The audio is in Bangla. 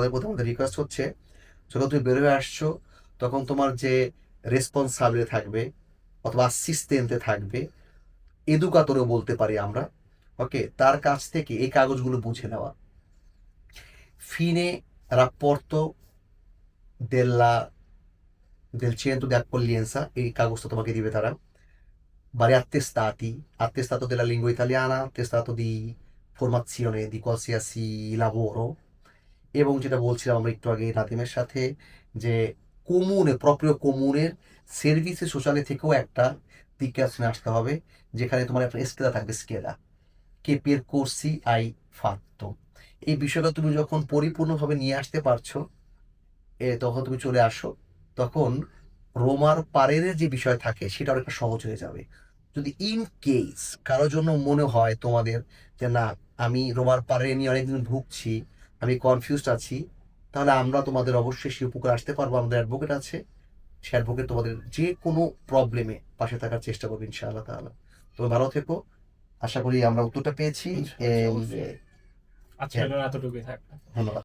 তোমাদের প্রতি আমাদের রিকোয়েস্ট হচ্ছে যখন তুমি বেরোয় আসছো তখন তোমার যে রেসপন্সাবিলিটি থাকবে অথবা অ্যাসিস্টেন্টে থাকবে এদুকাতরও বলতে পারি আমরা ওকে তার কাছ থেকে এই কাগজগুলো বুঝে নেওয়া ফিনে রাপ্পর্তো della del centro di accoglienza এই কাগজটা তোমাকে দিবে তারা vari attestati attestato della lingua italiana attestato di formazione di qualsiasi lavoro এবং যেটা বলছিলাম আমরা একটু আগে নাদিমের সাথে, যে কমুনে প্রপ্রিয় কমুনের সার্ভিসে সোশ্যালে থেকেও একটা দিকে আসতে হবে, যেখানে তোমার একটা স্কেলা থাকবে স্কেলা কে percorsi আই fatto. এই বিষয়টা তুমি যখন পরিপূর্ণভাবে নিয়ে আসতে পারছ, এ তখন তুমি চলে আসো, তখন রোমার পারের যে বিষয় থাকে, সেটা অনেকটা সহজ হয়ে যাবে। যদি ইন কেস কারোর জন্য মনে হয় তোমাদের যে, না, আমি রোমার পারে নিয়ে অনেকদিন ভুগছি আমি কনফিউজড আছি। তাহলে আমরা তোমাদের অবশ্যই সে উপকার আসতে পারব আমাদের অ্যাডভোকেট আছে। সে অ্যাডভোকেট তোমাদের যে কোনো প্রবলেমে পাশে থাকার চেষ্টা করবে ইনশাআল্লাহ তাআলা। তুমি ভালো থেকো। আশা করি আমরা উত্তরটা পেয়েছি। আচ্ছা। এতটুকুই ধন্যবাদ।